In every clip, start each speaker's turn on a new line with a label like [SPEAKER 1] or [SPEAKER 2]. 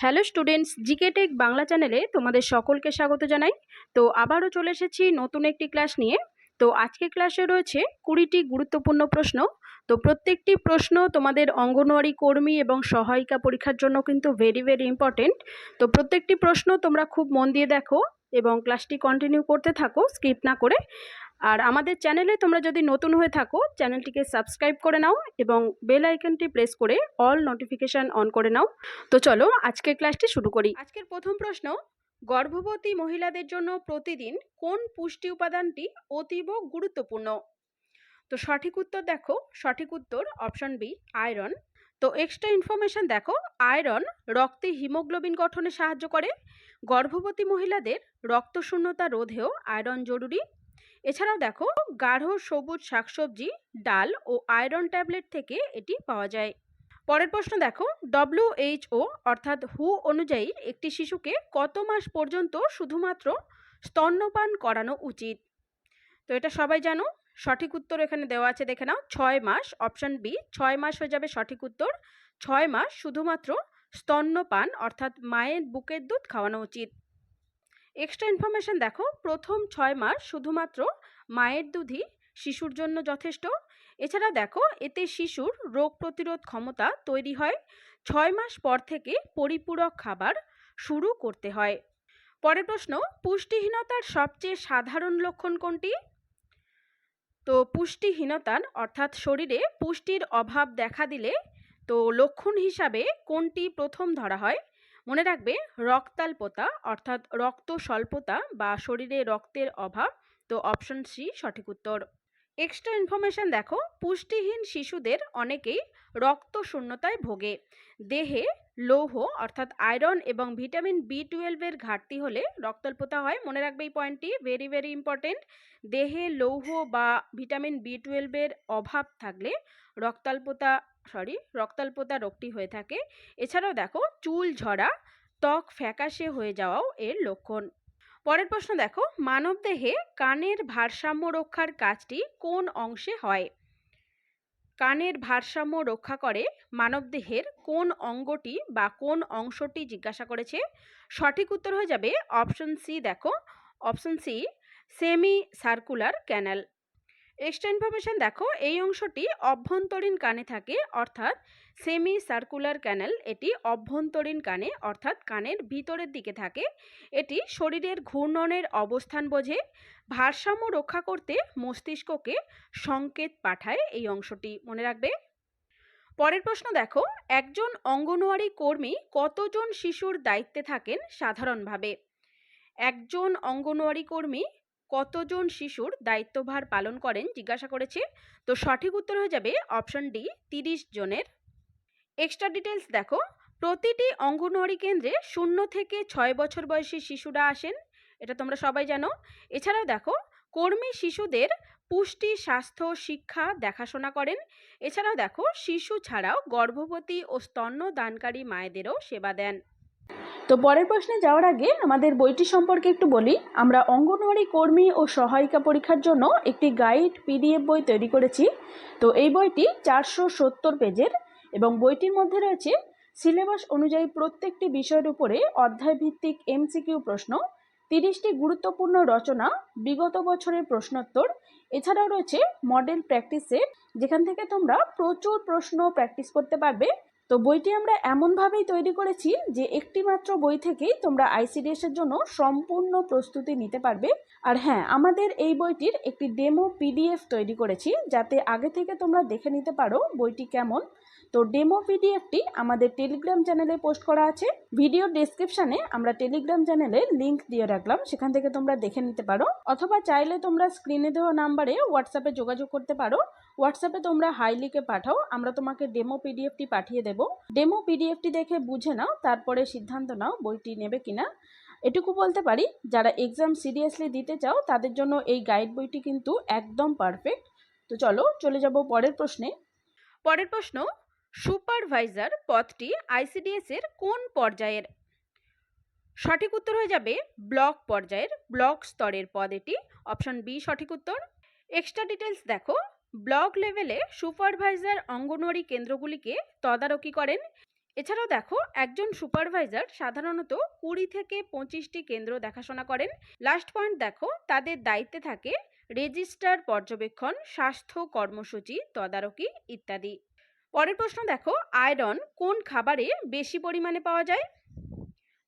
[SPEAKER 1] Hello students GK tech Bangla চ্যানেলে তোমাদের সকলকে স্বাগত জানাই। তো আবারও চলে এসেছি নতুন একটি ক্লাস নিয়ে। তো আজকের ক্লাসে রয়েছে কুড়িটি গুরুত্বপূর্ণ প্রশ্ন। তো প্রত্যেকটি প্রশ্ন তোমাদের অঙ্গনওয়াড়ি কর্মী এবং সহায়িকা পরীক্ষার জন্য কিন্তু ভেরি ভেরি ইম্পর্টেন্ট তো প্রত্যেকটি প্রশ্ন তোমরা খুব মন দিয়ে দেখো এবং ক্লাসটি কন্টিনিউ করতে থাকো স্কিপ না করে। আর আমাদের চ্যানেলে তোমরা যদি নতুন হয়ে থাকো, চ্যানেলটিকে সাবস্ক্রাইব করে নাও এবং বেল আইকনটি প্রেস করে অল নোটিফিকেশান অন করে নাও। তো চলো, আজকের ক্লাসটি শুরু করি। আজকের প্রথম প্রশ্ন, গর্ভবতী মহিলাদের জন্য প্রতিদিন কোন পুষ্টি উপাদানটি অতীব গুরুত্বপূর্ণ? তো সঠিক উত্তর দেখো, সঠিক উত্তর অপশন বি আয়রন তো এক্সট্রা ইনফরমেশন দেখো আয়রন রক্তে হিমোগ্লোবিন গঠনে সাহায্য করে। গর্ভবতী মহিলাদের রক্তশূন্যতা রোধেও আয়রন জরুরি। এছাড়াও দেখো, গাঢ় সবুজ শাকসবজি, ডাল ও আয়রন ট্যাবলেট থেকে এটি পাওয়া যায়। পরের প্রশ্ন দেখো ডব্লিউএইচও অর্থাৎ হু অনুযায়ী একটি শিশুকে কত মাস পর্যন্ত শুধুমাত্র স্তন্যপান করানো উচিত? তো এটা সবাই জানো, সঠিক উত্তর এখানে দেওয়া আছে, দেখে নাও, ছয় মাস, অপশন বি ছয় মাস হয়ে যাবে সঠিক উত্তর। ছয় মাস শুধুমাত্র স্তন্যপান, অর্থাৎ মায়ের বুকের দুধ খাওয়ানো উচিত। এক্সট্রা ইনফরমেশন দেখো, প্রথম ছয় মাস শুধুমাত্র মায়ের দুধই শিশুর জন্য যথেষ্ট। এছাড়া দেখো, এতে শিশুর রোগ প্রতিরোধ ক্ষমতা তৈরি হয়। ছয় মাস পর থেকে পরিপূরক খাবার শুরু করতে হয়। পরের প্রশ্ন, পুষ্টিহীনতার সবচেয়ে সাধারণ লক্ষণ কোনটি? তো পুষ্টিহীনতার অর্থাৎ শরীরে পুষ্টির অভাব দেখা দিলে তো লক্ষণ হিসাবে কোনটি প্রথম ধরা হয়? মনে রাখবে রক্তাল্পতা অর্থাৎ রক্ত স্বল্পতা বা শরীরে রক্তের অভাব, তো অপশন সি সঠিক উত্তর। এক্সট্রা ইনফরমেশন দেখো, পুষ্টিহীন শিশুদের অনেকেই রক্ত শূন্যতায় ভোগে। দেহে লৌহ, অর্থাৎ আয়রন এবং ভিটামিন বি টুয়েলভের ঘাটতি হলে রক্তাল্পতা হয়। মনে রাখবে এই পয়েন্টটি ভেরি ভেরি ইম্পর্টেন্ট দেহে লৌহ বা ভিটামিন বি টুয়েলভের অভাব থাকলে রক্তাল্পতা সরি, রক্তাল্পতা রোগটি হয়ে থাকে। এছাড়াও দেখো, চুল ঝরা, ত্বক ফ্যাকাশে হয়ে যাওয়াও এর লক্ষণ। পরের প্রশ্ন দেখো, মানবদেহে কানের ভারসাম্য রক্ষার কাজটি কোন অংশে হয়? কানের ভারসাম্য রক্ষা করে মানবদেহের কোন অঙ্গটি বা কোন অংশটি জিজ্ঞাসা করেছে? সঠিক উত্তর হয়ে যাবে অপশন সি দেখো, option C, semi circular canal. Extra information দেখো, এই অংশটি অভ্যন্তরীণ কানে থাকে, অর্থাৎ সেমি সার্কুলার ক্যানেল এটি অভ্যন্তরীণ কানে, অর্থাৎ কানের ভিতরের দিকে থাকে। এটি শরীরের ঘূর্ণনের অবস্থান বোঝে, ভারসাম্য রক্ষা করতে মস্তিষ্ককে সংকেত পাঠায়, এই অংশটি মনে রাখবে। পরের প্রশ্ন দেখো, একজন অঙ্গনওয়াড়ি কর্মী কতজন শিশুর দায়িত্বে থাকেন সাধারণভাবে? একজন অঙ্গনওয়াড়ি কর্মী কতজন শিশুর দায়িত্বভার পালন করেন জিজ্ঞাসা করেছে। তো সঠিক উত্তর হয়ে যাবে অপশন ডি তিরিশ জনের। এক্সট্রা ডিটেলস দেখো। প্রতিটি অঙ্গনওয়াড়ি কেন্দ্রে শূন্য থেকে ছয় বছর বয়সী শিশুরা আসেন, এটা তোমরা সবাই জানো। এছাড়াও দেখো, কর্মী শিশুদের পুষ্টি, স্বাস্থ্য, শিক্ষা দেখাশোনা করেন। এছাড়াও দেখো, শিশু ছাড়াও গর্ভবতী ও স্তন্য দানকারী মায়েদেরও সেবা দেন। তো পরের প্রশ্নে যাওয়ার আগে আমাদের বইটি সম্পর্কে একটু বলি। আমরা অঙ্গনওয়াড়ি কর্মী ও সহায়িকা পরীক্ষার জন্য একটি গাইড পিডিএফ বই তৈরি করেছি। তো এই বইটি চারশো সত্তর পেজের এবং বইটির মধ্যে রয়েছে সিলেবাস অনুযায়ী প্রত্যেকটি বিষয়ের উপরে অধ্যায়ভিত্তিক এমসিকিউ প্রশ্ন, তিরিশটি গুরুত্বপূর্ণ রচনা, বিগত বছরের প্রশ্নোত্তর, এছাড়াও রয়েছে মডেল প্র্যাকটিস সেট যেখান থেকে তোমরা প্রচুর প্রশ্ন প্র্যাকটিস করতে পারবে তো বইটি আমরা এমনভাবেই তৈরি করেছি যে একটি মাত্র বই থেকেই তোমরা আইসিডিএসের জন্য সম্পূর্ণ প্রস্তুতি নিতে পারবে। আর হ্যাঁ আমাদের এই বইটির একটি ডেমো পিডিএফ তৈরি করেছি যাতে আগে থেকে তোমরা দেখে নিতে পারো বইটি কেমন। তো ডেমো পিডিএফটি আমাদের টেলিগ্রাম চ্যানেলে পোস্ট করা আছে। ভিডিও ডেসক্রিপশানে আমরা টেলিগ্রাম চ্যানেলে লিংক দিয়ে রাখলাম, সেখান থেকে তোমরা দেখে নিতে পারো। অথবা চাইলে তোমরা স্ক্রিনে দেওয়া নাম্বারে হোয়াটসঅ্যাপে যোগাযোগ করতে পারো। হোয়াটসঅ্যাপে তোমরা হাই লিখে পাঠাও, আমরা তোমাকে ডেমো পিডিএফটি পাঠিয়ে দেবো। ডেমো পিডিএফটি দেখে বুঝে নাও, তারপরে সিদ্ধান্ত নাও বইটি নেবে কিনা। এটুকু বলতে পারি, যারা এক্সাম সিরিয়াসলি দিতে চাও, তাদের জন্য এই গাইড বইটি কিন্তু একদম পারফেক্ট তো চলো, চলে যাব পরের প্রশ্নে। পরের প্রশ্ন সুপারভাইজার পদটি আইসিডিএস এর কোন পর্যায়ের? সঠিক উত্তর হয়ে যাবে ব্লক পর্যায়ের, ব্লক স্তরের পদ এটি। অপশন বি সঠিক উত্তর। এক্সট্রা ডিটেলস দেখো। ব্লক লেভেলে সুপারভাইজার অঙ্গনওয়াড়ি কেন্দ্রগুলিকে তদারকি করেন। এছাড়াও দেখো, একজন সুপারভাইজার সাধারণত কুড়ি থেকে পঁচিশটি কেন্দ্র দেখাশোনা করেন। লাস্ট পয়েন্ট দেখো, তাদের দায়িত্বে থাকে রেজিস্টার পর্যবেক্ষণ, স্বাস্থ্য কর্মসূচি, তদারকি ইত্যাদি। পরের প্রশ্ন দেখো, আয়রন কোন খাবারে বেশি পরিমাণে পাওয়া যায়?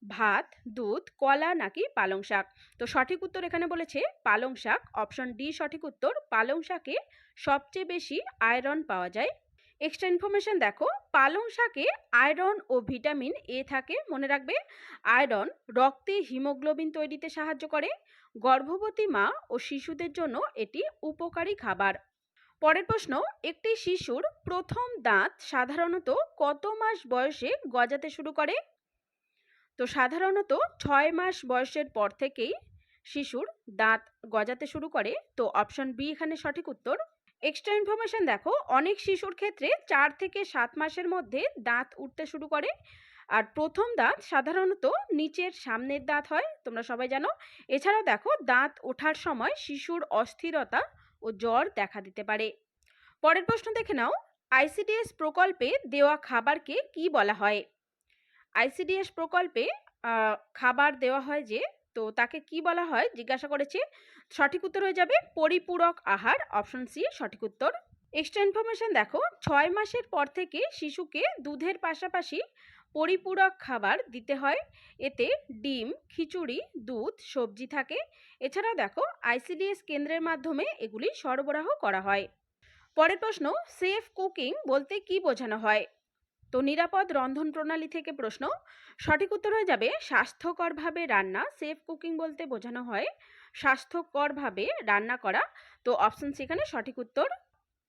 [SPEAKER 1] ভাত, দুধ, কলা নাকি পালং শাক? তো সঠিক উত্তর এখানে বলেছে পালং শাক। অপশন ডি, সঠিক উত্তর। পালং শাকে সবচেয়ে বেশি আয়রন পাওয়া যায়। এক্সট্রা ইনফরমেশন দেখো। পালং শাকে আয়রন ও ভিটামিন এ থাকে, মনে রাখবে। আয়রন রক্তে হিমোগ্লোবিন তৈরিতে সাহায্য করে। গর্ভবতী মা ও শিশুদের জন্য এটি উপকারী খাবার। পরের প্রশ্ন, একটি শিশুর প্রথম দাঁত সাধারণত কত মাস বয়সে গজাতে শুরু করে? তো সাধারণত ছয় মাস বয়সের পর থেকেই শিশুর দাঁত গজাতে শুরু করে। তো অপশন বি এখানে সঠিক উত্তর। এক্সট্রা ইনফরমেশন দেখো, অনেক শিশুর ক্ষেত্রে চার থেকে সাত মাসের মধ্যে দাঁত উঠতে শুরু করে। আর প্রথম দাঁত সাধারণত নিচের সামনের দাঁত হয়, তোমরা সবাই জানো। এছাড়াও দেখো, দাঁত ওঠার সময় শিশুর অস্থিরতা ও জ্বর দেখা দিতে পারে। পরের প্রশ্ন দেখে নাও আইসিডিএস প্রকল্পে দেওয়া খাবারকে কি বলা হয়? আইসিডিএস প্রকল্পে খাবার দেওয়া হয় যে, তো তাকে কি বলা হয়? জিজ্ঞাসা করেছে, সঠিক উত্তর হয়ে যাবে, পরিপূরক আহার, অপশন সি, সঠিক উত্তর। এক্সট্রা ইনফরমেশন দেখো, ছয় মাসের পর থেকে শিশুকে দুধের পাশাপাশি পরিপূরক খাবার দিতে হয়। এতে ডিম, খিচুড়ি, দুধ, সবজি থাকে। এছাড়াও দেখো আইসিডিএস কেন্দ্রের মাধ্যমে এগুলি সরবরাহ করা হয়। পরের প্রশ্ন, সেফ কুকিং বলতে কি বোঝানো হয়? তো নিরাপদ রন্ধন প্রণালী থেকে প্রশ্ন, সঠিক উত্তর হয়ে যাবে স্বাস্থ্যকরভাবে রান্না সেফ কুকিং বলতে বোঝানো হয় স্বাস্থ্যকরভাবে রান্না করা। তো অপশন সেখানে সঠিক উত্তর।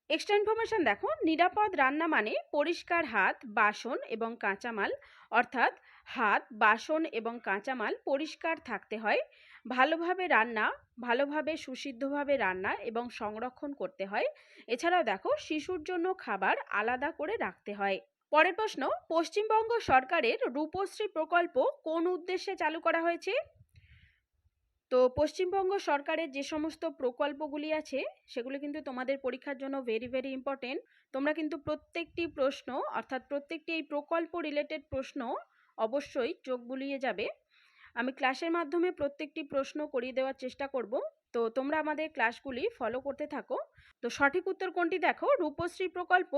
[SPEAKER 1] এক্সট্রা ইনফরমেশন দেখো, নিরাপদ রান্না মানে পরিষ্কার হাত, বাসন এবং কাঁচামাল, অর্থাৎ হাত, বাসন এবং কাঁচামাল পরিষ্কার থাকতে হয়। ভালোভাবে রান্না, ভালোভাবে সুসিদ্ধভাবে রান্না এবং সংরক্ষণ করতে হয়। এছাড়াও দেখো, শিশুর জন্য খাবার আলাদা করে রাখতে হয়। পরের প্রশ্ন, পশ্চিমবঙ্গ সরকারের রূপশ্রী প্রকল্প কোন উদ্দেশ্যে চালু করা হয়েছে? তো পশ্চিমবঙ্গ সরকারের যে সমস্ত প্রকল্পগুলি আছে, সেগুলো কিন্তু তোমাদের পরীক্ষার জন্য ভেরি ভেরি ইম্পর্টেন্ট তোমরা কিন্তু প্রত্যেকটি প্রশ্ন, অর্থাৎ প্রত্যেকটি এই প্রকল্প রিলেটেড প্রশ্ন অবশ্যই চোখ বুলিয়ে যাবে। আমি ক্লাসের মাধ্যমে প্রত্যেকটি প্রশ্ন করিয়ে দেওয়ার চেষ্টা করব। তো তোমরা আমাদের ক্লাসগুলি ফলো করতে থাকো। তো সঠিক উত্তর কোনটি? দেখো, রূপশ্রী প্রকল্প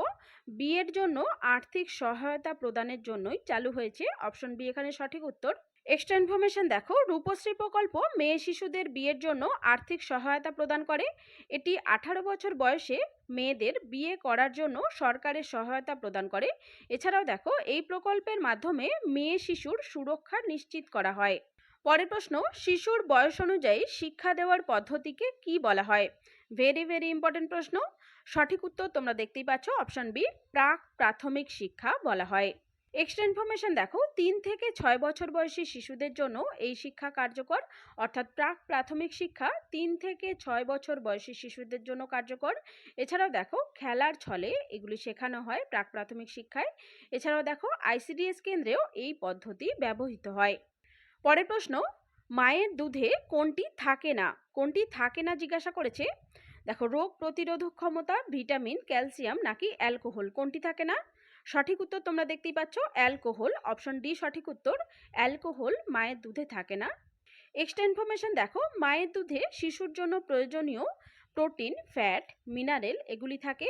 [SPEAKER 1] বিয়ের জন্য আর্থিক সহায়তা প্রদানের জন্যই চালু হয়েছে। অপশন বি এখানে সঠিক উত্তর। এক্সট্রা ইনফরমেশন দেখো, রূপশ্রী প্রকল্প মেয়ে শিশুদের বিয়ের জন্য আর্থিক সহায়তা প্রদান করে। এটি আঠারো বছর বয়সে মেয়েদের বিয়ে করার জন্য সরকারের সহায়তা প্রদান করে। এছাড়াও দেখো, এই প্রকল্পের মাধ্যমে মেয়ে শিশুর সুরক্ষা নিশ্চিত করা হয়। পরের প্রশ্ন, শিশুর বয়স অনুযায়ী শিক্ষা দেওয়ার পদ্ধতিকে কি বলা হয়? ভেরি ভেরি ইম্পর্টেন্ট প্রশ্ন। সঠিক উত্তর তোমরা দেখতেই পাচ্ছ অপশন বি প্রাক প্রাথমিক শিক্ষা বলা হয়। এক্সট্রা ইনফরমেশন দেখো, তিন থেকে ছয় বছর বয়সী শিশুদের জন্য এই শিক্ষা কার্যকর, অর্থাৎ প্রাক প্রাথমিক শিক্ষা তিন থেকে ছয় বছর বয়সী শিশুদের জন্য কার্যকর। এছাড়াও দেখো, খেলার ছলে এগুলি শেখানো হয় প্রাক প্রাথমিক শিক্ষায়। এছাড়াও দেখো আইসিডিএস কেন্দ্রেও এই পদ্ধতি ব্যবহৃত হয়। পরের প্রশ্ন মায়ের দুধে কোনটি থাকে না? কোনটি থাকে না জিজ্ঞাসা করেছে? দেখো, রোগ প্রতিরোধক ক্ষমতা, ভিটামিন, ক্যালসিয়াম নাকি অ্যালকোহল, কোনটি থাকে না? সঠিক উত্তর তোমরা দেখতেই পাচ্ছ, অ্যালকোহল। অপশন ডি, সঠিক উত্তর, অ্যালকোহল মায়ের দুধে থাকে না। এক্সট্রা ইনফরমেশন দেখো, মায়ের দুধে শিশুর জন্য প্রয়োজনীয় প্রোটিন, ফ্যাট, মিনারেল এগুলি থাকে।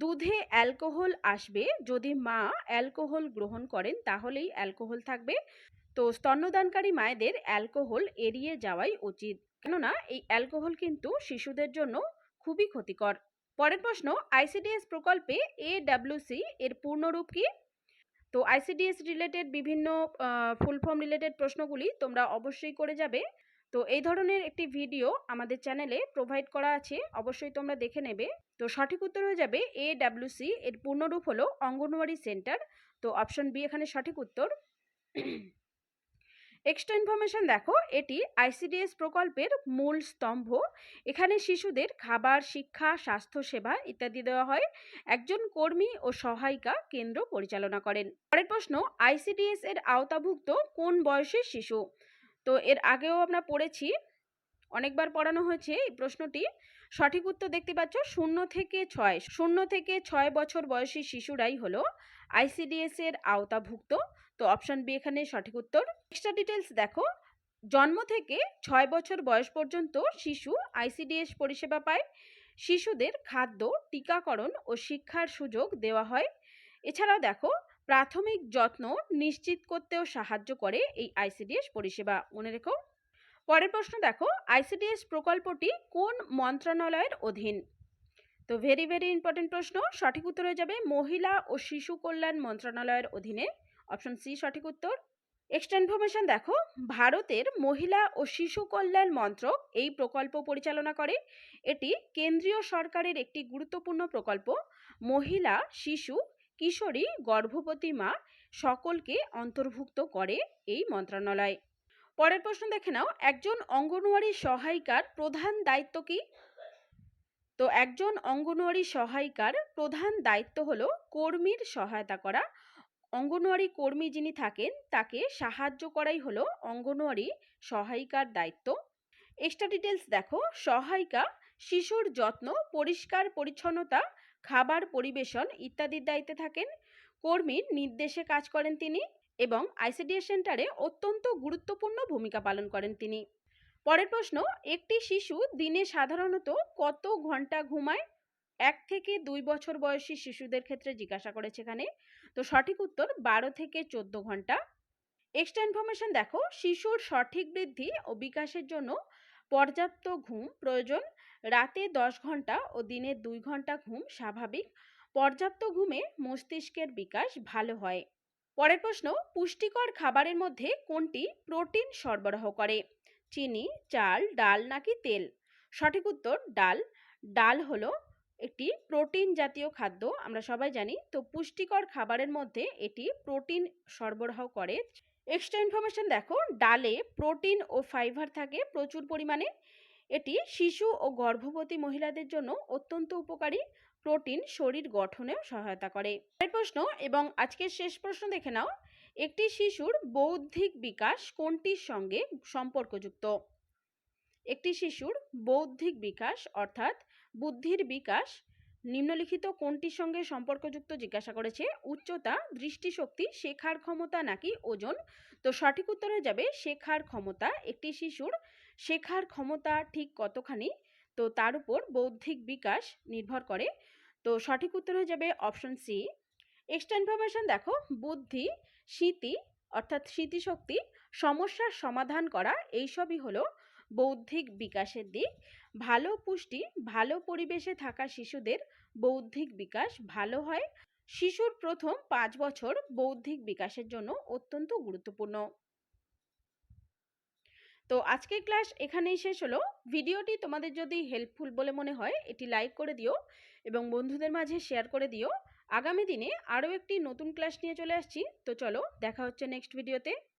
[SPEAKER 1] দুধে অ্যালকোহল আসবে, যদি মা অ্যালকোহল গ্রহণ করেন তাহলেই অ্যালকোহল থাকবে। তো স্তন্যদানকারী মায়েদের অ্যালকোহল এড়িয়ে যাওয়াই উচিত। কেননা, এই অ্যালকোহল কিন্তু শিশুদের জন্য খুবই ক্ষতিকর। পরের প্রশ্ন আইসিডিএস প্রকল্পে এডাব্লিউসি এর পূর্ণরূপ কি? তো আইসিডিএস রিলেটেড বিভিন্ন ফুল ফর্ম রিলেটেড প্রশ্নগুলি তোমরা অবশ্যই করে যাবে। তো এই ধরনের একটি ভিডিও আমাদের চ্যানেলে প্রোভাইড করা আছে, অবশ্যই তোমরা দেখে নেবে। তো সঠিক উত্তর হয়ে যাবে এডাব্লিউসি এর পূর্ণরূপ হলো অঙ্গনওয়াড়ি সেন্টার তো অপশন বি এখানে সঠিক উত্তর। এক্সট্রা ইনফরমেশন দেখো, এটি আইসিডিএস প্রকল্পের মূল স্তম্ভ। এখানে শিশুদের খাবার, শিক্ষা, স্বাস্থ্যসেবা ইত্যাদি দেওয়া হয়। একজন কর্মী ও সহায়িকা কেন্দ্র পরিচালনা করেন। পরের প্রশ্ন আইসিডিএস এর আওতাভুক্ত কোন বয়সের শিশু? তো এর আগেও আমরা পড়েছি, অনেকবার পড়ানো হয়েছে এই প্রশ্নটি। সঠিক উত্তর দেখতে পাচ্ছ শূন্য থেকে ছয়। শূন্য থেকে ছয় বছর বয়সী শিশুরাই হলো আইসিডিএস এর আওতাভুক্ত। তো অপশন বি এখানে সঠিক উত্তর। এক্সট্রা ডিটেলস দেখো। জন্ম থেকে ছয় বছর বয়স পর্যন্ত শিশু আইসিডিএস পরিষেবা পায়। শিশুদের খাদ্য, টিকাকরণ ও শিক্ষার সুযোগ দেওয়া হয়। এছাড়াও দেখো, প্রাথমিক যত্ন নিশ্চিত করতেও সাহায্য করে এই আইসিডিএস পরিষেবা। মনে রেখো। পরের প্রশ্ন দেখো আইসিডিএস প্রকল্পটি কোন মন্ত্রণালয়ের অধীন? তো ভেরি ভেরি ইম্পর্টেন্ট প্রশ্ন, সঠিক উত্তর হয়ে যাবে মহিলা ও শিশু কল্যাণ মন্ত্রণালয়ের অধীনে। অপশন সি সঠিক উত্তর। এক্সট্রা ইনফরমেশন দেখো, ভারতের মহিলা ও শিশু কল্যাণ মন্ত্রক এই প্রকল্প পরিচালনা করে। এটি কেন্দ্রীয় সরকারের একটি গুরুত্বপূর্ণ প্রকল্প। মহিলা, শিশু, কিশোরী, গর্ভবতী মা সকলকে অন্তর্ভুক্ত করে এই মন্ত্রণালয়। পরের প্রশ্ন দেখে নাও। একজন অঙ্গনওয়াড়ি সহায়িকার প্রধান দায়িত্ব কি? তো একজন অঙ্গনওয়াড়ি সহায়িকার প্রধান দায়িত্ব হলো কর্মীর সহায়তা করা। অঙ্গনওয়াড়ি কর্মী যিনি থাকেন, তাকে সাহায্য করাই হলো অঙ্গনওয়াড়ি সহায়িকার দায়িত্ব। এক্সট্রা ডিটেলস দেখো। সহায়িকা, শিশুর যত্ন, পরিষ্কার পরিচ্ছন্নতা, খাবার পরিবেশন ইত্যাদির দায়িত্বে থাকেন। কর্মীর নির্দেশে কাজ করেন তিনি। এবং আইসিডিএস সেন্টারে অত্যন্ত গুরুত্বপূর্ণ ভূমিকা পালন করেন তিনি। পরের প্রশ্ন, একটি শিশু দিনে সাধারণত কত ঘণ্টা ঘুমায়? এক থেকে দুই বছর বয়সী শিশুদের ক্ষেত্রে জিজ্ঞাসা করেছে এখানে। তো সঠিক উত্তর, বারো থেকে চোদ্দ ঘণ্টা। এক্সট্রা ইনফরমেশন দেখো, শিশুর সঠিক বৃদ্ধি ও বিকাশের জন্য পর্যাপ্ত ঘুম প্রয়োজন। রাতে দশ ঘণ্টা ও দিনে দুই ঘণ্টা ঘুম স্বাভাবিক। পর্যাপ্ত ঘুমে মস্তিষ্কের বিকাশ ভালো হয়। পরের প্রশ্ন, পুষ্টিকর খাবারের মধ্যে কোনটি প্রোটিন সরবরাহ করে? চিনি, চাল, ডাল নাকি তেল? সঠিক উত্তর, ডাল। ডাল হলো একটি প্রোটিন জাতীয় খাদ্য, আমরা সবাই জানি। তো পুষ্টিকর খাবারের মধ্যে এটি প্রোটিন সরবরাহ করে। এক্সট্রা ইনফরমেশন দেখো, ডালে প্রোটিন ও ফাইবার থাকে প্রচুর পরিমাণে। এটি শিশু ও গর্ভবতী মহিলাদের জন্য অত্যন্ত উপকারী। প্রোটিন শরীর গঠনেও সহায়তা করে। পরের প্রশ্ন এবং আজকের শেষ প্রশ্ন দেখে নাও। একটি শিশুর বৌদ্ধিক বিকাশ কোনটির সঙ্গে সম্পর্কযুক্ত? একটি শিশুর বৌদ্ধিক বিকাশ অর্থাৎ বুদ্ধির বিকাশ নিম্নলিখিত কোনটির সঙ্গে সম্পর্কযুক্ত জিজ্ঞাসা করেছে? উচ্চতা, দৃষ্টিশক্তি, শেখার ক্ষমতা নাকি ওজন? তো সঠিক উত্তরে যাবে শেখার ক্ষমতা। একটি শিশুর শেখার ক্ষমতা ঠিক কতখানি? তো তার উপর বৌদ্ধিক বিকাশ নির্ভর করে। তো সঠিক উত্তর হয়ে যাবে অপশন সি এক্সট্রা ইনফরমেশন দেখো, বুদ্ধি, স্মৃতি, অর্থাৎ স্মৃতিশক্তি, সমস্যার সমাধান করা, এইসবই হলো বৌদ্ধিক বিকাশের দিক। ভালো পুষ্টি, ভালো পরিবেশে থাকা শিশুদের বৌদ্ধিক বিকাশ ভালো হয়। শিশুর প্রথম পাঁচ বছর বৌদ্ধিক বিকাশের জন্য অত্যন্ত গুরুত্বপূর্ণ। তো আজকের ক্লাস এখানেই শেষ হলো। ভিডিওটি তোমাদের যদি হেল্পফুল বলে মনে হয়, এটি লাইক করে দিও এবং বন্ধুদের মাঝে শেয়ার করে দিও। আগামী দিনে আরও একটি নতুন ক্লাস নিয়ে চলে আসছি। তো চলো, দেখা হচ্ছে নেক্সট ভিডিওতে